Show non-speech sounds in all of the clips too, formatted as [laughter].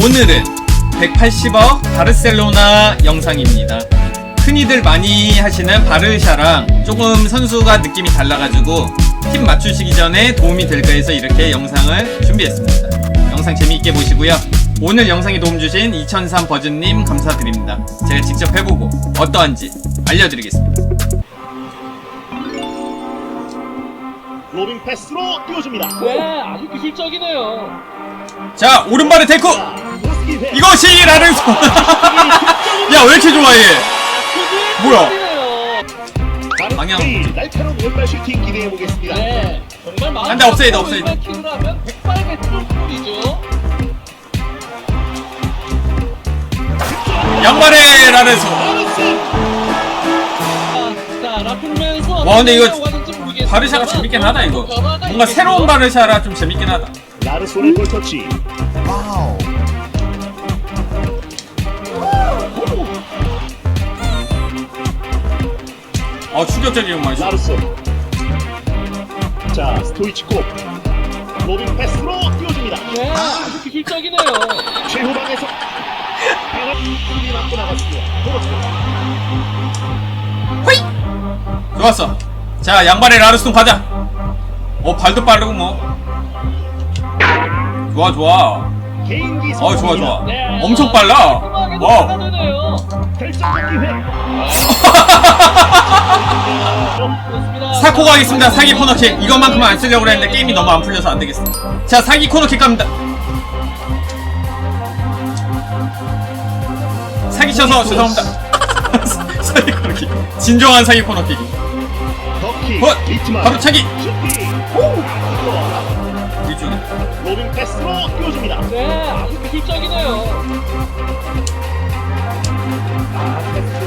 오늘은 180억 바르셀로나 영상입니다. 흔히들 많이 하시는 바르샤랑 조금 선수가 느낌이 달라가지고 팀 맞추시기 전에 도움이 될까 해서 이렇게 영상을 준비했습니다. 영상 재미있게 보시고요. 오늘 영상에 도움 주신 2003 버즈님 감사드립니다. 제가 직접 해보고 어떠한지 알려드리겠습니다. 로빙 패스로 띄워줍니다. 네, 아주 기술적이네요. 자 오른발에 회. 이것이 라는 손. [laughs] 야왜 이렇게 좋아해? 뭐야? 방향. 날카로운 왼발 슈팅 기대해 보겠습니다. 네, 정말 마음 안 돼, 업사이드, 업사이드. 킥을 하면 백발백중 골이죠. 양발에 라는. 자, 라풀면서 와, 근데 이거. 바르샤가 재밌긴 하다 이거. 뭔가 새로운? 바르샤라 좀 재밌긴 하다. 라르손의 볼 터치. 어 충격적인 맛이. 라르손. 자, 스토이치코. 로빙 패스로 띄워줍니다. 네, 아주 기술적이네요. 최후방에서 페널티 맞고 나갔습니다. 도로스. 좋았어. 자 양발에 라르스톤 가자. 어 발도 빠르고 뭐. 좋아 좋아. 개인기 어 좋아. 좋아. 네, 엄청 빨라. 깔끔하게도 와우. 받아내네요. 결정적 기회. 그렇습니다. [laughs] 사코 가겠습니다. 사기 코너킥. 이것만큼은 안 쓰려고 그랬는데 게임이 너무 안 풀려서 안 되겠어. 자 사기 코너킥 갑니다. 사기 쳐서 죄송합니다. [laughs] 사기 코너킥. 진정한 사기 코너킥. 리트만. 바로 차기. 슈팅. 이쪽에. 로빙 패스로 띄워줍니다. 네, 아주 기술적이네요. 아, 패스.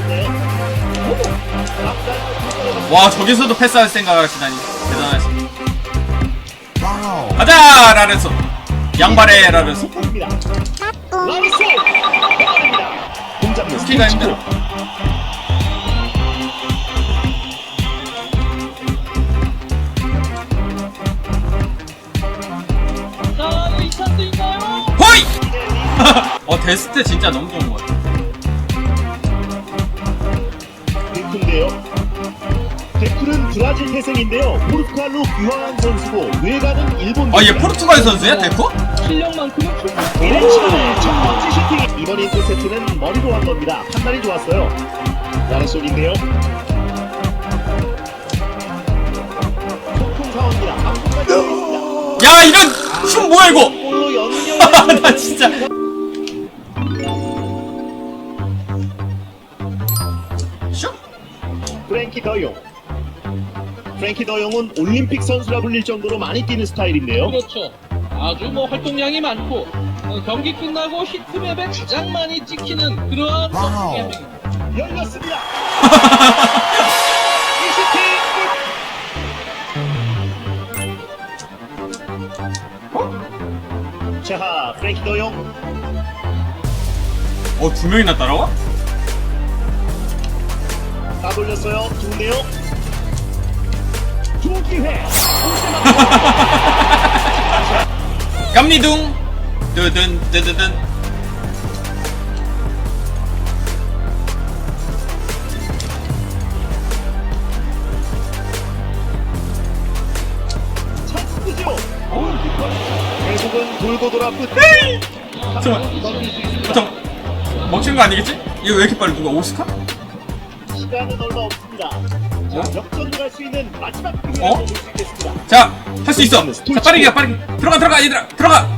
와 저기서도 패스할 생각을 하시다니 대단하시. 가자 라렌소. 양발에. 라르소. 공잡는 스키가 힘들어. 어 데스트 진짜 너무 좋은 것 같아. 데크인데요. 데크는 브라질 태생인데요. 포르투갈로 귀화한 선수고 외가는 일본. 아얘 포르투갈 선수야 데코? 실력만큼은 이른 시간에 첫 번째 슈팅. 이번 인터셉트는 머리로 한 겁니다. 판단이 좋았어요. 라르솔인데요. 소통 상황입니다. 방금까지 있습니다. 야 이런 춤 뭐야 이거? 연결. [laughs] 나 진짜. 더용. 프랭키 더용은 올림픽 선수라 불릴 정도로 많이 뛰는 스타일인데요. 그렇죠. 아주 뭐 활동량이 많고 어, 경기 끝나고 히트맵에 가장 많이 찍히는 그러한 한 명입니다. 열렸습니다. [laughs] 자, 프랭키 더용 어두 명이나 따라와? 다 돌렸어요. 좋은데요. 좋은 기회. 뜨드든. 찬스죠. 결국은 돌고 돌아 끝. 잠깐만. 넘길 수 있습니다. 잠깐. 먹히는 거 아니겠지? 이거 왜 이렇게 빨리 누가 오스카? 시간은 얼마 없습니다. 자, 어? 역전으로 갈수 있는 마지막 어? 기회라고 볼수 있겠습니다. 자, 할 수 있어. 자, 빠르게 가, 빠르게. 들어가, 들어가, 얘들아. 들어가.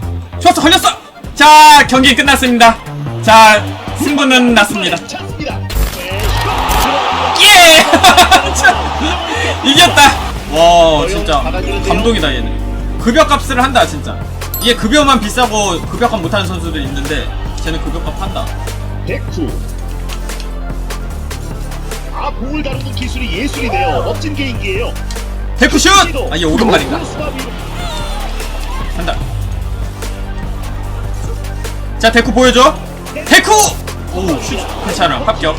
좋았어, 걸렸어. 자, 경기 끝났습니다. 자, 승부는 났습니다. 찬스입니다. 네, 예! 자, [laughs] 이겼다. 와, 진짜 감동이다 얘는. 급여 값을 한다, 진짜. 이게 급여만 비싸고 급여값 못하는 선수들 있는데 쟤는 급여값 한다. 백후. 아, 공을 다루는 기술이 예술이네요. 멋진 개인기예요. 데프슛! 아, 얘 오른발인가? 한다. 자, 데쿠 보여줘. 데쿠! 오, 슛. 괜찮아. 합격.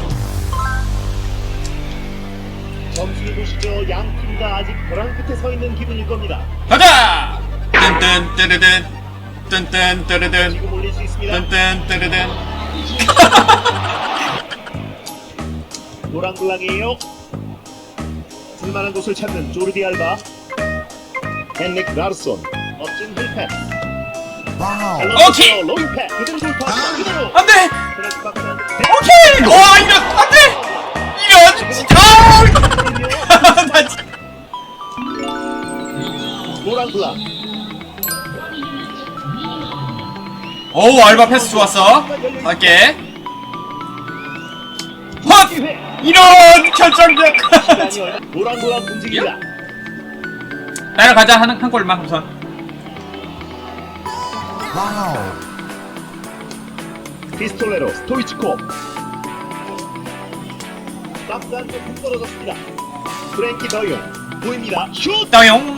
점수를 보시죠. 양 팀다 아직 벼랑 끝에 서 있는 기분일 겁니다. 가자! 뜬뜬, 뜨르든. 뜬뜬, 뜨르든. 뜬뜬, 뜨르든. [laughs] 노랑블랑이에요. 쓸만한 곳을 찾는 조르디 알바. 헨릭 라르손. 멋진 힐패. 오케이. 로잉패. 그대로 돌파. 그대로. 안 돼! 오케이! 와, 이런, 안 돼! 이런, 진짜! 아, 나 진짜. 노랑블랑. 어우, 알바 패스 좋았어. 갈게. 헛! 기회. 이런 결정력! 노랑블랑 움직입니다. 따라가자, 한, 한 골만 우선. 피스톨레로 스토이치코. 안쪽 훅 떨어졌습니다. 프랭키 더용. 보입니다. 슛! 따용.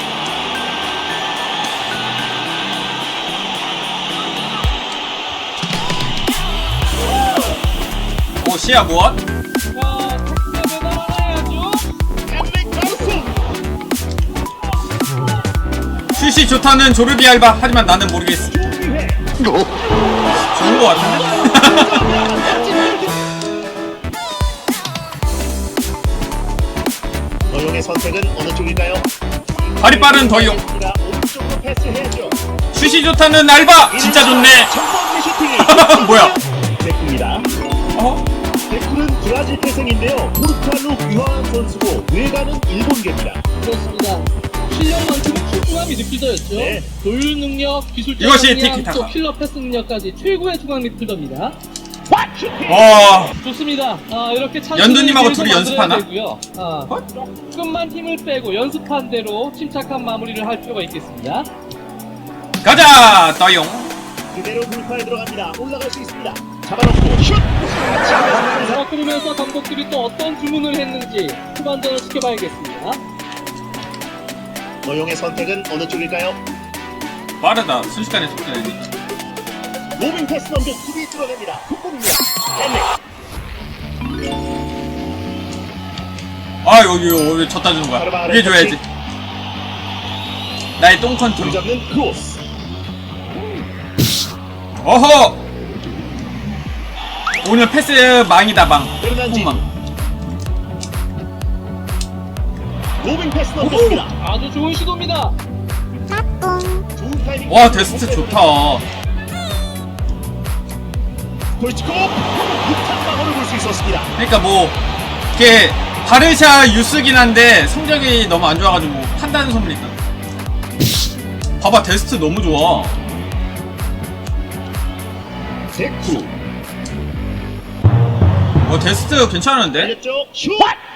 오, 시야 무엇? 슛이 좋다는 조르비 알바. 하지만 나는 모르겠어. 좋은 거 같은데? [laughs] 더용의 선택은 어느 쪽일까요? 발이 빠른 더용. 오른쪽으로 패스해야죠. 슛이 좋다는 알바. 진짜 좋네. 첫 번째 슈팅이 [laughs] 뭐야? 제쿠입니다. 어? 제쿠는 브라질 태생인데요. 포르투갈로 유학한 선수고 외가는 일본계입니다. 그렇습니다. 실력만큼 은 출중함이 느껴졌죠. 네. 조율 능력, 기술적 이것이 티키타카. 또 킬러 패스 능력까지 최고의 중앙 미드필더입니다. 와. 좋습니다. 아, 이렇게 찬스를 연두님하고 계속 둘이 만들어야 연습하나? 되고요. 아, 조금만 힘을 빼고 연습한 대로 침착한 마무리를 할 필요가 있겠습니다. 가자, 따용. 그대로 돌파에 들어갑니다. 올라갈 수 있습니다. 잡아놓고 슛! 자, 그러면서 감독들이 또 어떤 주문을 했는지 후반전을 지켜봐야겠습니다. 노용의 선택은 어느 쪽일까요? 빠르다. 순식간에 속도내니. 로빙 패스 넘겨 수비 들어갑니다. 아, 여기, 여기 졌다 주는 거야. 이게 줘야지. 나의 똥 컨트롤. 잡는 크로스. 어허! 오늘 패스 망이다, 망. 홈망. 로빙 패스 넘겼습니다. 아주 좋은 시도입니다. 좋은 타이밍. 와, 데스트 좋다. 골치코 묵찬 방어를 볼 수 있었습니다. 그러니까 뭐, 이게, 바르샤 유스긴 한데, 성적이 너무 안 좋아가지고, 판단 소문이 있다. 봐봐, 데스트 너무 좋아. 제쿠 어, 데스트 괜찮은데? 알렸죠? 슛!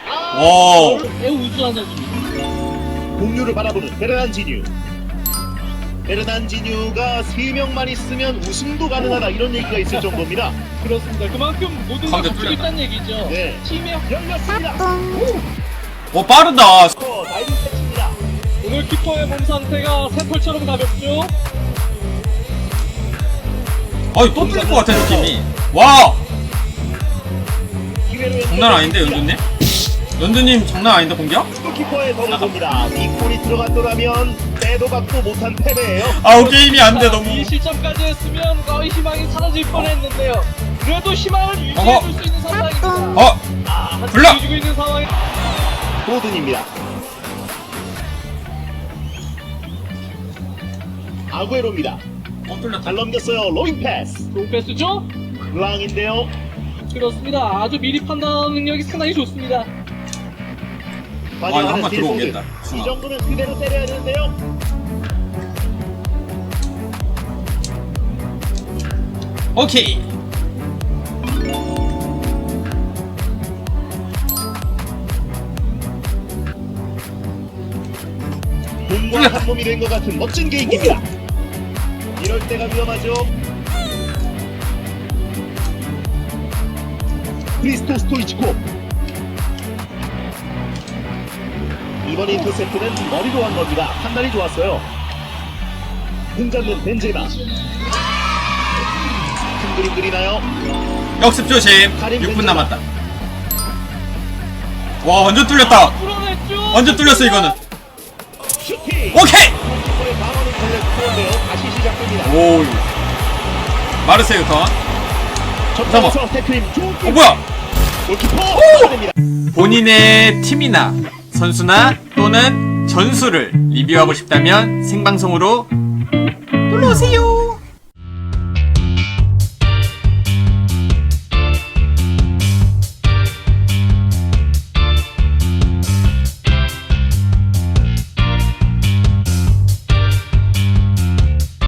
아, 와. 매우 우수한 선수입니다. 공유를 바라보는 베르난 지뉴. 베르난 지뉴가 3명만 있으면 우승도 가능하다 이런 얘기가 있을 정도입니다. 그렇습니다. 그만큼 모든 걸 가운데 뚫렸다. 있다는 얘기죠. 네. 팀의 열렸습니다. 어, 빠르다. 어, 다이빙 패치입니다. 오늘 키퍼의 몸 상태가 새털처럼 가볍죠. 어이, 또 뚫릴 것 같아, 느낌이. 와! 장난 아닌데, 연두님? 연두님 장난 아닌데, 공격? 골키퍼의 봅니다. 이 골이 들어갔더라면 빼도 박도 못한 패배예요. 아우, 게임이 안 돼, 너무. 이 실점까지 했으면 거의 희망이 사라질 뻔했는데요. 그래도 희망을 유지해줄. 수 있는 상황입니다. 어! 아, 한 불러! 주고 있는 상황. 고든입니다. 아구에로입니다. 어, 뚫렸다. 잘 넘겼어요. 로잉 패스. 롱패스죠? 랑인데요. 그렇습니다. 아주 미리 판단 능력이 상당히 좋습니다. 이거 한번 들어오겠다. 이 정도는 그대로 때려야 되는데요. 오케이. 몸과 뚫렸다. 한 몸이 된 것 같은 멋진 개인기입니다. 이럴 때가 위험하죠. 크리스토 스토이치코. 이번 인터셉트는 머리로 한 겁니다. 판단이 좋았어요. 공 잡는 벤제마. 큰 그림 그리나요? 역습 조심. 6분 남았다. 와, 완전 뚫렸다. 완전 뚫렸어, 이거는. 슈팅! 오케이! 다시 시작됩니다. 오. 마르세유 턴. 좋게 어 뭐야? 본인의 팀이나 선수나 또는 전술을 리뷰하고 싶다면 생방송으로 놀러오세요.